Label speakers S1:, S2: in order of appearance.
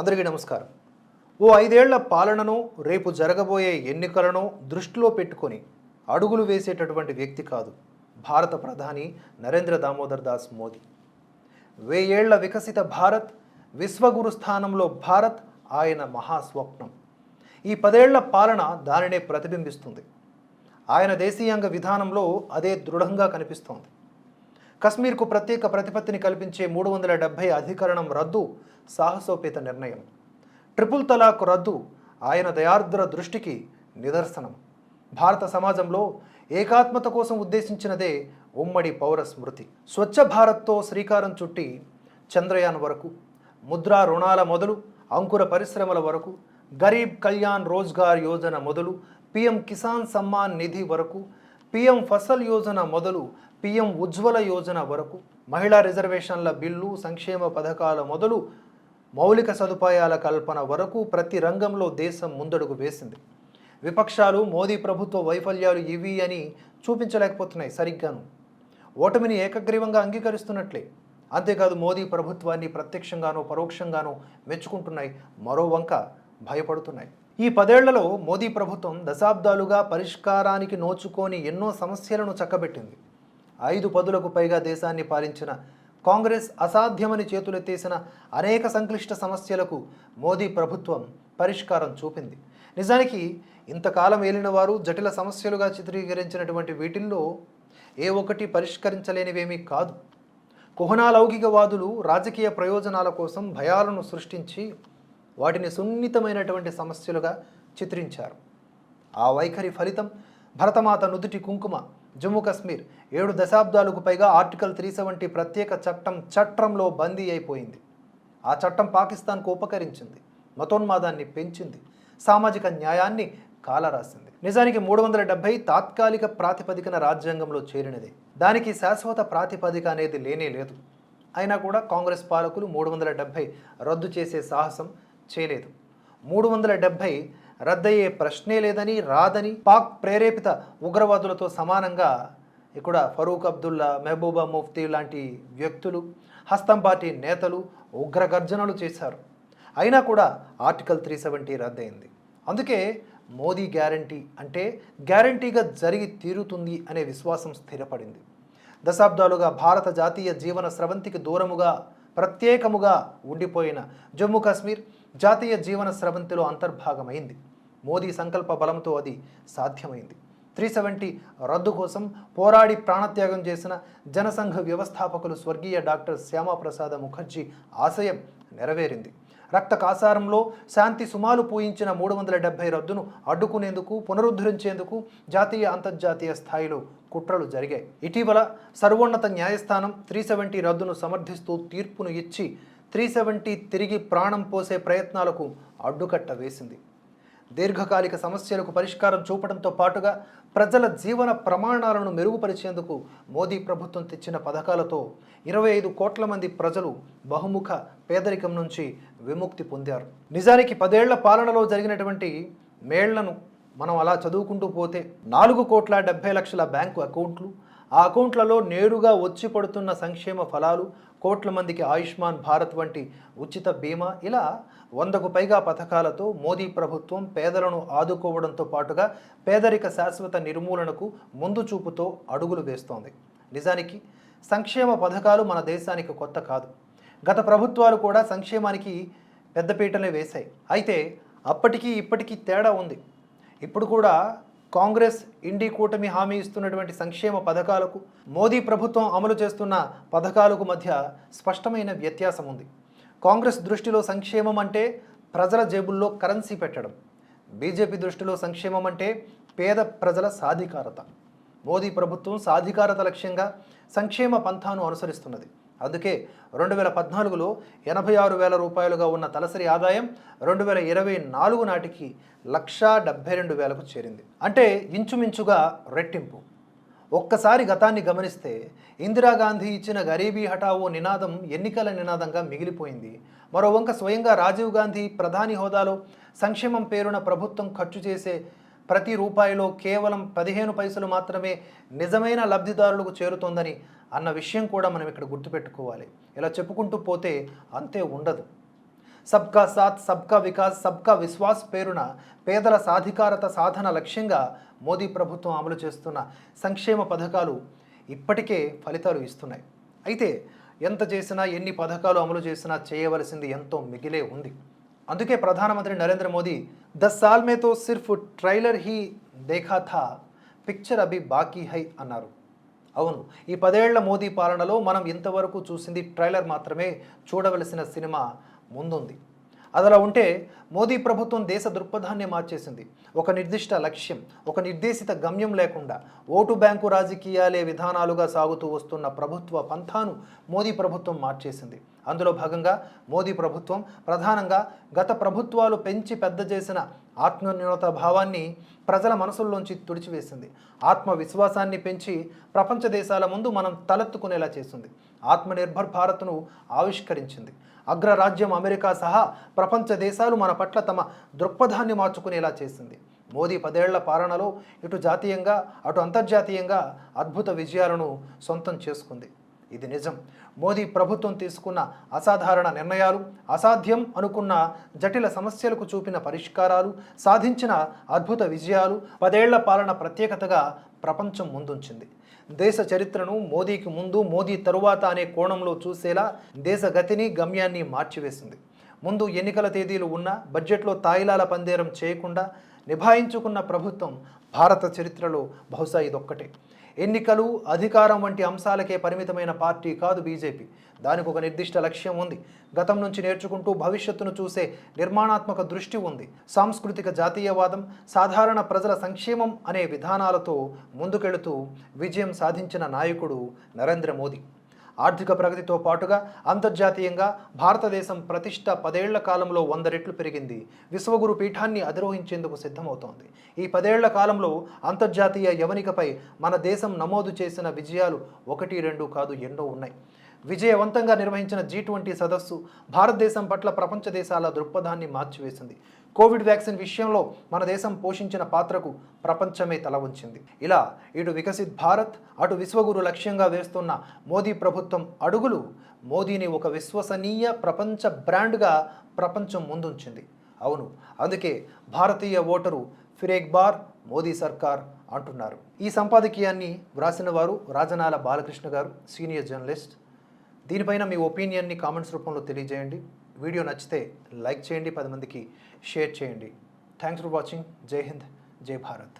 S1: అందరికీ నమస్కారం. ఓ ఐదేళ్ళ పాలనను రేపు జరగబోయే ఎన్నికలను దృష్టిలో పెట్టుకొని అడుగులు వేసేటటువంటి వ్యక్తి కాదు భారత ప్రధాని నరేంద్ర దామోదర్ దాస్ మోదీ. వేయేళ్ళ వికసిత భారత్ విశ్వగురు స్థానంలో భారత్ ఆయన మహాస్వప్నం. ఈ పదేళ్ళ పాలన దానినే ప్రతిబింబిస్తుంది. ఆయన దేశీయాంగ విధానంలో అదే దృఢంగా కనిపిస్తోంది. కశ్మీర్కు ప్రత్యేక ప్రతిపత్తిని కల్పించే మూడు వందల డెబ్బై అధికరణం రద్దు సాహసోపేత నిర్ణయం. ట్రిపుల్ తలాక్ రద్దు ఆయన దయార్ద్ర దృష్టికి నిదర్శనం. భారత సమాజంలో ఏకాత్మత కోసం ఉద్దేశించినదే ఉమ్మడి పౌర స్మృతి. స్వచ్ఛ భారత్తో శ్రీకారం చుట్టి చంద్రయాన్ వరకు ముద్రా రుణాల మొదలు అంకుర పరిశ్రమల వరకు గరీబ్ కళ్యాణ్ రోజ్గార్ యోజన మొదలు పిఎం కిసాన్ సమ్మాన్ నిధి వరకు పిఎం ఫసల్ యోజన మొదలు పిఎం ఉజ్వల యోజన వరకు మహిళా రిజర్వేషన్ల బిల్లు సంక్షేమ పథకాల మొదలు మౌలిక సదుపాయాల కల్పన వరకు ప్రతి రంగంలో దేశం ముందడుగు వేసింది. విపక్షాలు మోదీ ప్రభుత్వ వైఫల్యాలు ఇవి అని చూపించలేకపోతున్నాయి సరిగ్గాను. ఓటమిని ఏకగ్రీవంగా అంగీకరిస్తున్నట్లే. అంతేకాదు మోదీ ప్రభుత్వాన్ని ప్రత్యక్షంగానో పరోక్షంగానో మెచ్చుకుంటున్నాయి. మరో వంక భయపడుతున్నాయి. ఈ పదేళ్ళలో మోదీ ప్రభుత్వం దశాబ్దాలుగా పరిష్కారానికి నోచుకొని ఎన్నో సమస్యలను చక్కబెట్టింది. ఐదు పదులకు పైగా దేశాన్ని పాలించిన కాంగ్రెస్ అసాధ్యమని చేతులెత్తేసిన అనేక సంక్లిష్ట సమస్యలకు మోదీ ప్రభుత్వం పరిష్కారం చూపింది. నిజానికి ఇంతకాలం ఏలిన వారు జటిల సమస్యలుగా చిత్రీకరించినటువంటి వీటిల్లో ఏ ఒక్కటి పరిష్కరించలేనివేమీ కాదు. కుహనాలౌకికవాదులు రాజకీయ ప్రయోజనాల కోసం భయాలను సృష్టించి వాటిని సున్నితమైనటువంటి సమస్యలుగా చిత్రించారు. ఆ వైఖరి ఫలితం భరతమాత నుదుటి కుంకుమ జమ్మూ కాశ్మీర్ ఏడు దశాబ్దాలకు పైగా ఆర్టికల్ త్రీ సెవెంటీ ప్రత్యేక చట్టం చట్టంలో బందీ అయిపోయింది. ఆ చట్టం పాకిస్తాన్కు ఉపకరించింది మతోన్మాదాన్ని పెంచింది సామాజిక న్యాయాన్ని కాలరాసింది. నిజానికి మూడు వందల డెబ్బై తాత్కాలిక ప్రాతిపదికన రాజ్యాంగంలో చేరినదే. దానికి శాశ్వత ప్రాతిపదిక అనేది లేనే లేదు. అయినా కూడా కాంగ్రెస్ పాలకులు మూడు వందల డెబ్బై రద్దు చేసే సాహసం చేయలేదు. మూడు వందల డెబ్బై రద్దయ్యే ప్రశ్నే లేదని రాదని పాక్ ప్రేరేపిత ఉగ్రవాదులతో సమానంగా ఇక్కడ ఫరూక్ అబ్దుల్లా మెహబూబా ముఫ్తీ లాంటి వ్యక్తులు హస్తం పార్టీ నేతలు ఉగ్ర గర్జనలు చేశారు. అయినా కూడా ఆర్టికల్ త్రీ సెవెంటీ రద్దయింది. అందుకే మోదీ గ్యారంటీ అంటే గ్యారంటీగా జరిగి తీరుతుంది అనే విశ్వాసం స్థిరపడింది. దశాబ్దాలుగా భారత జాతీయ జీవన స్రవంతికి దూరముగా ప్రత్యేకముగా ఉండిపోయిన జమ్మూ కాశ్మీర్ జాతీయ జీవన స్రవంతిలో అంతర్భాగమైంది. మోదీ సంకల్ప బలంతో అది సాధ్యమైంది. త్రీ సెవెంటీ రద్దు కోసం పోరాడి ప్రాణత్యాగం చేసిన జనసంఘ వ్యవస్థాపకులు స్వర్గీయ డాక్టర్ శ్యామాప్రసాద ముఖర్జీ ఆశయం నెరవేరింది. రక్త కాసారంలో శాంతి సుమాలు పూయించిన మూడు వందల డెబ్బై రద్దును అడ్డుకునేందుకు పునరుద్ధరించేందుకు జాతీయ అంతర్జాతీయ స్థాయిలో కుట్రలు జరిగాయి. ఇటీవల సర్వోన్నత న్యాయస్థానం త్రీ సెవెంటీ రద్దును సమర్థిస్తూ తీర్పును ఇచ్చి త్రీ సెవెంటీ తిరిగి ప్రాణం పోసే ప్రయత్నాలకు అడ్డుకట్ట వేసింది. దీర్ఘకాలిక సమస్యలకు పరిష్కారం చూపడంతో పాటుగా ప్రజల జీవన ప్రమాణాలను మెరుగుపరిచేందుకు మోదీ ప్రభుత్వం తెచ్చిన పథకాలతో ఇరవై ఐదు కోట్ల మంది ప్రజలు బహుముఖ పేదరికం నుంచి విముక్తి పొందారు. నిజానికి పదేళ్ళ పాలనలో జరిగినటువంటి మేళ్ళను మనం అలా చదువుకుంటూ పోతే నాలుగు కోట్ల డెబ్బై లక్షల బ్యాంకు అకౌంట్లు ఆ అకౌంట్లలో నేరుగా వచ్చి పడుతున్న సంక్షేమ ఫలాలు కోట్ల మందికి ఆయుష్మాన్ భారత్ వంటి ఉచిత బీమా ఇలా వందకు పైగా పథకాలతో మోదీ ప్రభుత్వం పేదలను ఆదుకోవడంతో పాటుగా పేదరిక శాశ్వత నిర్మూలనకు ముందు చూపుతో అడుగులు వేస్తోంది. నిజానికి సంక్షేమ పథకాలు మన దేశానికి కొత్త కాదు. గత ప్రభుత్వాలు కూడా సంక్షేమానికి పెద్దపీటలే వేశాయి. అయితే అప్పటికీ ఇప్పటికీ తేడా ఉంది. ఇప్పుడు కూడా కాంగ్రెస్ ఇండి కూటమి హామీ ఇస్తున్నటువంటి సంక్షేమ పథకాలకు మోదీ ప్రభుత్వం అమలు చేస్తున్న పథకాలకు మధ్య స్పష్టమైన వ్యత్యాసం ఉంది కాంగ్రెస్ దృష్టిలో సంక్షేమం అంటే ప్రజల జేబుల్లో కరెన్సీ పెట్టడం. బీజేపీ దృష్టిలో సంక్షేమం అంటే పేద ప్రజల సాధికారత. మోదీ ప్రభుత్వం సాధికారత లక్ష్యంగా సంక్షేమ పంథాను అనుసరిస్తున్నది. అందుకే రెండు వేల పద్నాలుగులో ఎనభై ఆరు వేల రూపాయలుగా ఉన్న తలసరి ఆదాయం రెండు వేల ఇరవై నాలుగు నాటికి లక్షా డెబ్బై రెండు వేలకు చేరింది. అంటే ఇంచుమించుగా రెట్టింపు. ఒక్కసారి గతాన్ని గమనిస్తే ఇందిరాగాంధీ ఇచ్చిన గరీబీ హఠావో నినాదం ఎన్నికల నినాదంగా మిగిలిపోయింది. మరోవంక స్వయంగా రాజీవ్ గాంధీ ప్రధాని హోదాలో సంక్షేమం పేరున ప్రభుత్వం ఖర్చు చేసే ప్రతి రూపాయిలో కేవలం పదిహేను పైసలు మాత్రమే నిజమైన లబ్ధిదారులకు చేరుతోందని అన్న విషయం కూడా మనం ఇక్కడ గుర్తుపెట్టుకోవాలి. ఇలా చెప్పుకుంటూ పోతే అంతే ఉండదు. సబ్కా సాత్ సబ్కా వికాస్ సబ్కా విశ్వాస్ పేరున పేదల సాధికారత సాధన లక్ష్యంగా మోదీ ప్రభుత్వం అమలు చేస్తున్న సంక్షేమ పథకాలు ఇప్పటికే ఫలితాలు ఇస్తున్నాయి. అయితే ఎంత చేసినా ఎన్ని పథకాలు అమలు చేసినా చేయవలసింది ఎంతో మిగిలే ఉంది. అందుకే ప్రధానమంత్రి నరేంద్ర మోదీ ద సాల్మేతో సిర్ఫ్ ట్రైలర్ హీ దేఖా థా పిక్చర్ అభి బాకీ హై అన్నారు. అవును ఈ పదేళ్ళ మోదీ పాలనలో మనం ఇంతవరకు చూసింది ట్రైలర్ మాత్రమే చూడవలసిన సినిమా ముందుంది. అదలా ఉంటే మోదీ ప్రభుత్వం దేశ దృక్పథాన్ని మార్చేసింది. ఒక నిర్దిష్ట లక్ష్యం ఒక నిర్దేశిత గమ్యం లేకుండా ఓటు బ్యాంకు రాజకీయాలే విధానాలుగా సాగుతూ వస్తున్న ప్రభుత్వ పంథాను మోదీ ప్రభుత్వం మార్చేసింది. అందులో భాగంగా మోదీ ప్రభుత్వం ప్రధానంగా గత ప్రభుత్వాలు పెంచి పెద్ద చేసిన ఆత్మన్యూనత భావాన్ని ప్రజల మనసుల్లోంచి తుడిచివేసింది. ఆత్మవిశ్వాసాన్ని పెంచి ప్రపంచ దేశాల ముందు మనం తలెత్తుకునేలా చేసింది. ఆత్మనిర్భర్ భారత్ను ఆవిష్కరించింది. అగ్రరాజ్యం అమెరికా సహా ప్రపంచ దేశాలు మన పట్ల తమ దృక్పథాన్ని మార్చుకునేలా చేసింది. మోదీ పదేళ్ళ పాలనలో ఇటు జాతీయంగా అటు అంతర్జాతీయంగా అద్భుత విజయాలను సొంతం చేసుకుంది. ఇది నిజం. మోదీ ప్రభుత్వం తీసుకున్న అసాధారణ నిర్ణయాలు అసాధ్యం అనుకున్న జటిల సమస్యలకు చూపిన పరిష్కారాలు సాధించిన అద్భుత విజయాలు పదేళ్ళ పాలన ప్రత్యేకతగా ప్రపంచం ముందుంచింది. దేశ చరిత్రను మోదీకి ముందు మోదీ తరువాత అనే కోణంలో చూసేలా దేశ గతిని గమ్యాన్ని మార్చివేసింది. ముందు ఎన్నికల తేదీలు ఉన్న బడ్జెట్లో తాయిలాల పందేరం చేయకుండా నిభాయించుకున్న ప్రభుత్వం భారత చరిత్రలో బహుశా ఇదొక్కటే. ఎన్నికలు అధికారం వంటి అంశాలకే పరిమితమైన పార్టీ కాదు బీజేపీ. దానికి ఒక నిర్దిష్ట లక్ష్యం ఉంది. గతం నుంచి నేర్చుకుంటూ భవిష్యత్తును చూసే నిర్మాణాత్మక దృష్టి ఉంది. సాంస్కృతిక జాతీయవాదం సాధారణ ప్రజల సంక్షేమం అనే విధానాలతో ముందుకెళుతూ విజయం సాధించిన నాయకుడు నరేంద్ర మోదీ. ఆర్థిక ప్రగతితో పాటుగా అంతర్జాతీయంగా భారతదేశం ప్రతిష్ట పదేళ్ళ కాలంలో వంద రెట్లు పెరిగింది. విశ్వగురు పీఠాన్ని అధిరోహించేందుకు సిద్ధమవుతోంది. ఈ పదేళ్ళ కాలంలో అంతర్జాతీయ యవనికపై మన దేశం నమోదు చేసిన విజయాలు ఒకటి రెండు కాదు ఎన్నో ఉన్నాయి. విజయవంతంగా నిర్వహించిన జీ ట్వంటీ సదస్సు భారతదేశం పట్ల ప్రపంచ దేశాల దృక్పథాన్ని మార్చివేసింది. కోవిడ్ వ్యాక్సిన్ విషయంలో మన దేశం పోషించిన పాత్రకు ప్రపంచమే తల ఉంచింది ఇలా ఇటు వికసిత్ భారత్ అటు విశ్వగురు లక్ష్యంగా వేస్తున్న మోదీ ప్రభుత్వం అడుగులు మోదీని ఒక విశ్వసనీయ ప్రపంచ బ్రాండ్గా ప్రపంచం ముందుంచింది. అవును అందుకే భారతీయ ఓటరు ఫిరేక్ బార్ మోదీ సర్కార్ అంటున్నారు. ఈ సంపాదకీయాన్ని వ్రాసిన వారు రాజనాల బాలకృష్ణ గారు సీనియర్ జర్నలిస్ట్. దీనిపైన మీ ఒపీనియన్ని కామెంట్స్ రూపంలో తెలియజేయండి. వీడియో నచ్చితే లైక్ చేయండి పది మందికి షేర్ చేయండి. థ్యాంక్స్ ఫర్ వాచింగ్ జై హింద్ జై భారత్